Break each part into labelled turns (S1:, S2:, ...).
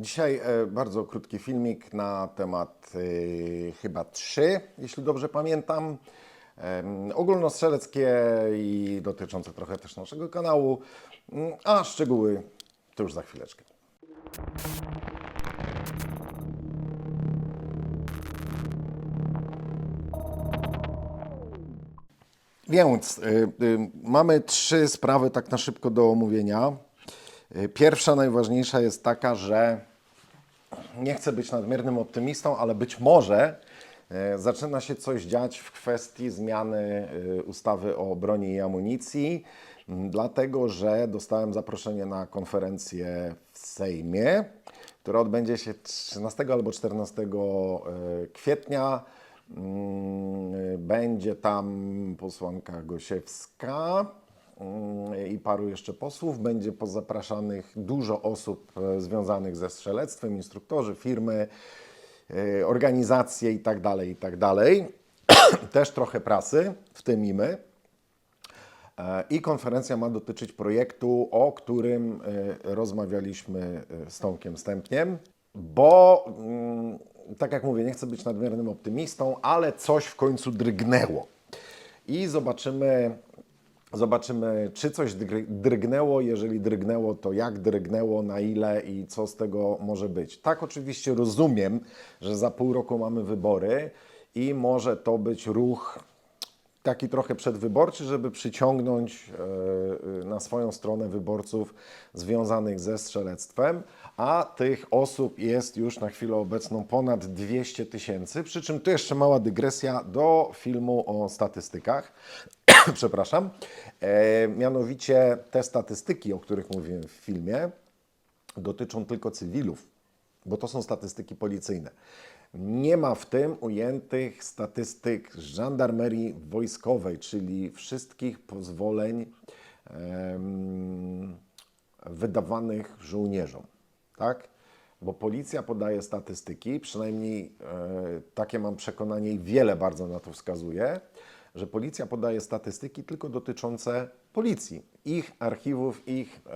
S1: Dzisiaj e, bardzo krótki filmik na temat e, chyba trzy, jeśli dobrze pamiętam. Ogólnostrzeleckie i dotyczące trochę też naszego kanału, Mm, a szczegóły to już za chwileczkę. Więc y, y, mamy trzy sprawy tak na szybko do omówienia. Pierwsza, najważniejsza jest taka, że nie chcę być nadmiernym optymistą, ale być może e, zaczyna się coś dziać w kwestii zmiany e, ustawy o broni i amunicji, dlatego że dostałem zaproszenie na konferencję w Sejmie, która odbędzie się 13 albo 14 e, kwietnia. Będzie tam posłanka Gosiewska i paru jeszcze posłów. Będzie pozapraszanych dużo osób e, związanych ze strzelectwem, instruktorzy, firmy, e, organizacje itd., itd. Też trochę prasy, w tym i my. E, I konferencja ma dotyczyć projektu, o którym rozmawialiśmy z Tomkiem Stępniem, bo mm, tak jak mówię, nie chcę być nadmiernym optymistą, ale coś w końcu drgnęło. I zobaczymy, zobaczymy, czy coś drgnęło. Jeżeli drgnęło, to jak drgnęło, na ile i co z tego może być. Tak, oczywiście rozumiem, że za pół roku mamy wybory i może to być ruch taki trochę przedwyborczy, żeby przyciągnąć e, na swoją stronę wyborców związanych ze strzelectwem, a tych osób jest już na chwilę obecną ponad 200 tysięcy. Przy czym tu jeszcze mała dygresja do filmu o statystykach. Przepraszam. E, mianowicie te statystyki, o których mówiłem w filmie, dotyczą tylko cywilów, bo to są statystyki policyjne. Nie ma w tym ujętych statystyk żandarmerii wojskowej, czyli wszystkich pozwoleń wydawanych żołnierzom. Tak? Bo policja podaje statystyki, przynajmniej e, takie mam przekonanie i wiele bardzo na to wskazuje, że policja podaje statystyki tylko dotyczące policji, ich archiwów, ich e,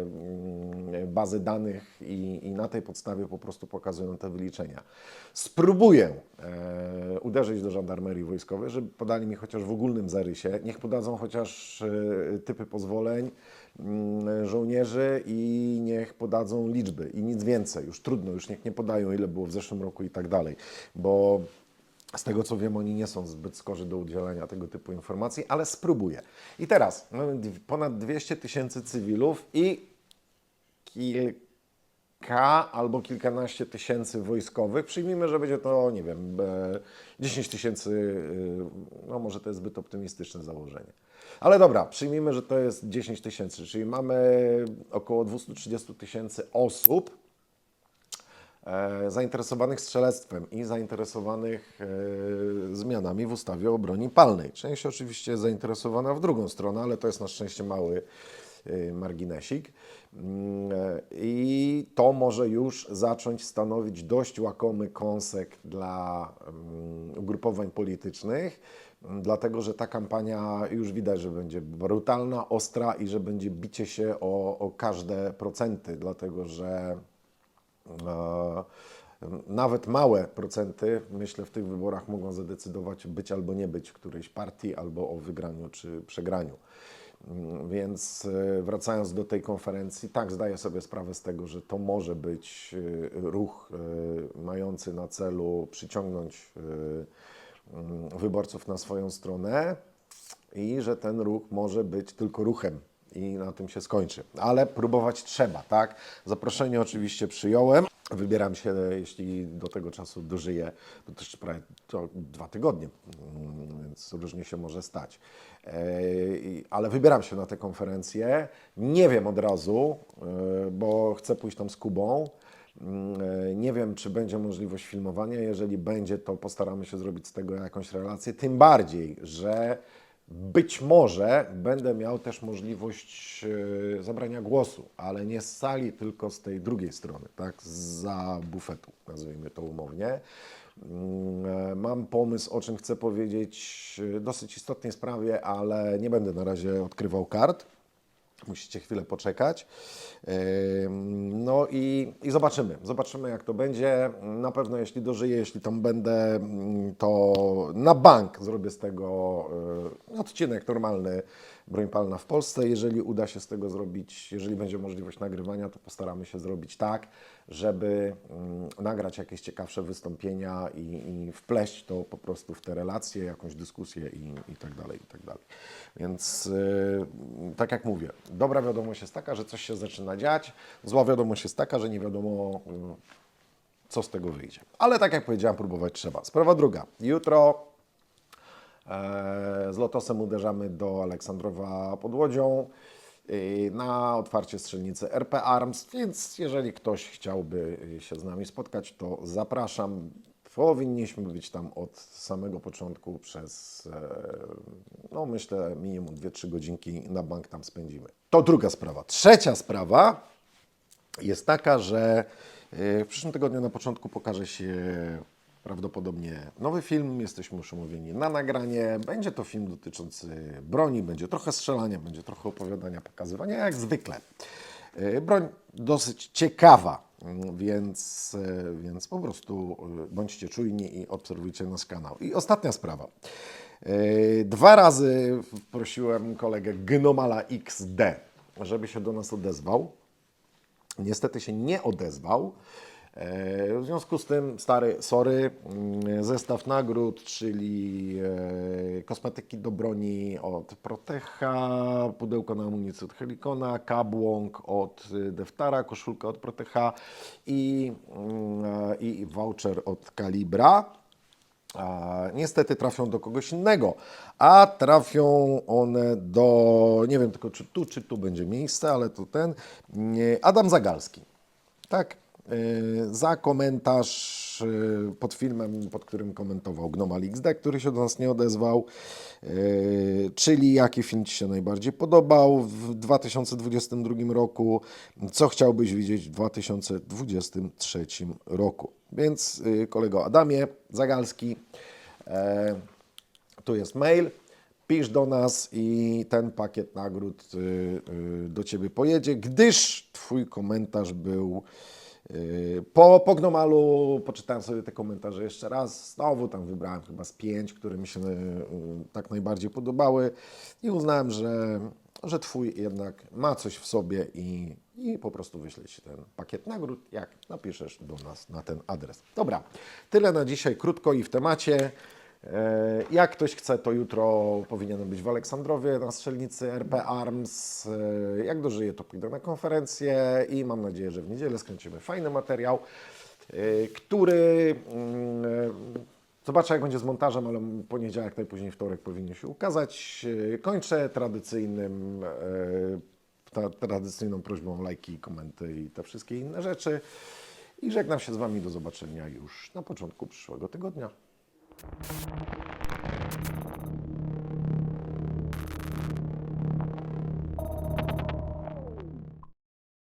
S1: mm, bazy danych i, i na tej podstawie po prostu pokazują te wyliczenia. Spróbuję e, uderzyć do żandarmerii wojskowej, żeby podali mi chociaż w ogólnym zarysie, niech podadzą chociaż e, typy pozwoleń mm, żołnierzy i niech podadzą liczby i nic więcej. Już trudno, już niech nie podają ile było w zeszłym roku i tak dalej, bo z tego co wiem, oni nie są zbyt skorzy do udzielania tego typu informacji, ale spróbuję. I teraz mamy dw- ponad 200 tysięcy cywilów i kilka albo kilkanaście tysięcy wojskowych. Przyjmijmy, że będzie to, nie wiem, e, 10 tysięcy, e, no może to jest zbyt optymistyczne założenie. Ale dobra, przyjmijmy, że to jest 10 tysięcy, czyli mamy około 230 tysięcy osób, zainteresowanych strzelectwem i zainteresowanych e, zmianami w ustawie o broni palnej. Część oczywiście zainteresowana w drugą stronę, ale to jest na szczęście mały e, marginesik. Mm, e, I to może już zacząć stanowić dość łakomy kąsek dla mm, ugrupowań politycznych, mm, dlatego że ta kampania już widać, że będzie brutalna, ostra i że będzie bicie się o, o każde procenty, dlatego że E, Nawet małe procenty, myślę, w tych wyborach mogą zadecydować być albo nie być którejś partii, albo o wygraniu czy przegraniu. Mm, Więc e, wracając do tej konferencji, tak zdaję sobie sprawę z tego, że to może być e, ruch e, mający na celu przyciągnąć e, mm, wyborców na swoją stronę i że ten ruch może być tylko ruchem i na tym się skończy. Ale próbować trzeba, tak? Zaproszenie oczywiście przyjąłem. Wybieram się, jeśli do tego czasu dożyję, to jeszcze prawie to dwa tygodnie, mm, więc różnie się może stać. E, Ale wybieram się na tę konferencję. Nie wiem od razu, e, bo chcę pójść tam z Kubą. Mm, e, Nie wiem, czy będzie możliwość filmowania. Jeżeli będzie, to postaramy się zrobić z tego jakąś relację. Tym bardziej, że być może będę miał też możliwość e, zabrania głosu, ale nie z sali, tylko z tej drugiej strony, tak, za bufetu, nazwijmy to umownie. Mm, e, Mam pomysł, o czym chcę powiedzieć, e, dosyć istotnej sprawie, ale nie będę na razie odkrywał kart. Musicie chwilę poczekać. No i, i zobaczymy. Zobaczymy, jak to będzie. Na pewno, jeśli dożyję, jeśli tam będę, mm, to na bank zrobię z tego y, odcinek normalny broń palna w Polsce. Jeżeli uda się z tego zrobić, jeżeli będzie możliwość nagrywania, to postaramy się zrobić tak, żeby mm, nagrać jakieś ciekawsze wystąpienia i, i wpleść to po prostu w te relacje, jakąś dyskusję i, i tak dalej, i tak dalej. Więc y, tak jak mówię, dobra wiadomość jest taka, że coś się zaczyna dziać, zła wiadomość jest taka, że nie wiadomo y, co z tego wyjdzie. Ale tak jak powiedziałem, próbować trzeba. Sprawa druga. Jutro z Lotosem uderzamy do Aleksandrowa pod Łodzią na otwarcie strzelnicy RP Arms, więc jeżeli ktoś chciałby się z nami spotkać, to zapraszam. Powinniśmy być tam od samego początku przez, e, no myślę, minimum 2-3 godzinki na bank tam spędzimy. To druga sprawa. Trzecia sprawa jest taka, że y, w przyszłym tygodniu na początku pokaże się prawdopodobnie nowy film. Jesteśmy już umówieni na nagranie. Będzie to film dotyczący broni, będzie trochę strzelania, będzie trochę opowiadania, pokazywania, jak zwykle. Y, Broń dosyć ciekawa, mm, więc, y, więc po prostu y, bądźcie czujni i obserwujcie nasz kanał. I ostatnia sprawa. Dwa razy prosiłem kolegę Gnomala XD, żeby się do nas odezwał. Niestety się nie odezwał. E, W związku z tym, stary, sorry, mm, zestaw nagród, czyli e, kosmetyki do broni od Protecha, pudełko na amunicję od Helikona, kabłąk od y, Deftara, koszulka od Protecha i, mm, e, i voucher od Kalibra. A, niestety trafią do kogoś innego, a trafią one do, nie wiem tylko czy tu, czy tu będzie miejsce, ale to ten, nie, Adam Zagalski. Tak, za komentarz y, pod filmem, pod którym komentował Gnomal XD, który się do nas nie odezwał, y, czyli jaki film Ci się najbardziej podobał w 2022 roku, co chciałbyś widzieć w 2023 roku. Więc kolego Adamie Zagalski, e, tu jest mail. Pisz do nas i ten pakiet nagród do Ciebie pojedzie, gdyż Twój komentarz był po, po Gnomalu. Poczytałem sobie te komentarze jeszcze raz. Znowu tam wybrałem chyba z pięć, które mi się y, y, tak najbardziej podobały i uznałem, że, że Twój jednak ma coś w sobie i, i po prostu wyślę Ci ten pakiet nagród, jak napiszesz do nas na ten adres. Dobra, tyle na dzisiaj, krótko i w temacie. E, Jak ktoś chce, to jutro powinienem być w Aleksandrowie na strzelnicy RP Arms. E, Jak dożyję, to pójdę na konferencję i mam nadzieję, że w niedzielę skręcimy fajny materiał, e, który mm, zobaczę jak będzie z montażem, ale poniedziałek, najpóźniej wtorek powinien się ukazać. Kończę tradycyjnym, ta, tradycyjną prośbą lajki, komenty i te wszystkie inne rzeczy. I żegnam się z Wami do zobaczenia już na początku przyszłego tygodnia. Thank you.